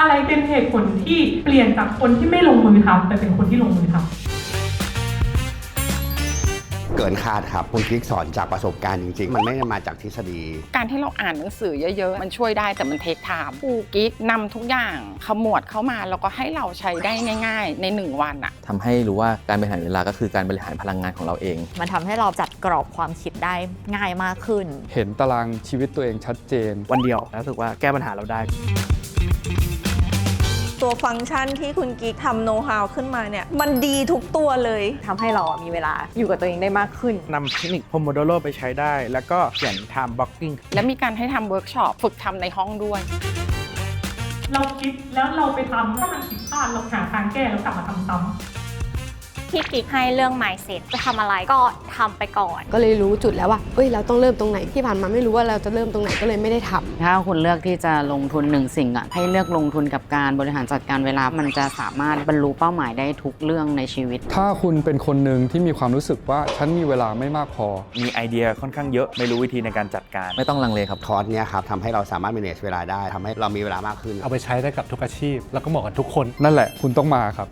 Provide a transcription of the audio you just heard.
อะไรเป็นเหตุผลที่เปลี่ยนจากคนที่ไม่ลงมือทำไปเป็นคนที่ลงมือทำเกินคาดครับคุณกิ๊กสอนจากประสบการณ์จริงๆ มันไม่ได้มาจากทฤษฎี การที่เราอ่านหนังสือเยอะๆ มันช่วยได้แต่มันเทคไทม์ครูกิ๊กนำทุกอย่างขมวดเข้ามาแล้วก็ให้เราใช้ได้ง่าย ๆ ในหนึ่งวันอะทำให้รู้ว่าการบริหารเวลาก็คือการบริหารพลังงานของเราเอง มันทำให้เราจัดกรอบความคิดได้ง่ายมากขึ้น เห็นตารางชีวิตตัวเองชัดเจน วันเดียวแล้วรู้สึกว่าแก้ปัญหาเราได้ ตัวฟังก์ชันที่คุณกิ๊กทำโน้ตฮาวขึ้นมาเนี่ย มันดีทุกตัวเลย ทำให้เรามีเวลาอยู่กับตัวเองได้มากขึ้น นำเทคนิค Pomodoro ไปใช้ได้ แล้วก็เขียน time blocking และมีการให้ทำเวิร์กช็อปฝึกทำในห้องด้วย เราคิดแล้วเราไปทำถ้ามันผิดพลาดเราหาทางแก้แล้วกลับมาทำซ้ำ พี่กิ๊กให้เรื่อง mindset จะทำอะไรก็ทำไปก่อน ก็เลยรู้จุดแล้วว่าเอ้ย เราต้องเริ่มตรงไหนที่ผ่านมาไม่รู้ว่าเราจะเริ่มตรงไหนก็เลยไม่ได้ทำ ถ้าคุณเลือกที่จะลงทุนหนึ่งสิ่งอะให้เลือกลงทุนกับการบริหารจัดการเวลา มันจะสามารถบรรลุเป้าหมายได้ทุกเรื่องในชีวิต ถ้าคุณเป็นคนหนึ่งที่มีความรู้สึกว่าฉันมีเวลาไม่มากพอ มีไอเดียค่อนข้างเยอะไม่รู้วิธีในการจัดการ ไม่ต้องลังเลครับ คอร์สเนี้ยครับทำให้เราสามารถ manage เวลาได้ทำให้เรามีเวลามากขึ้น เอาไปใช้ได้กับทุกอาชีพ แล้วก็เหมาะกับทุกคน นั่นแหละคุณต้องมาครับ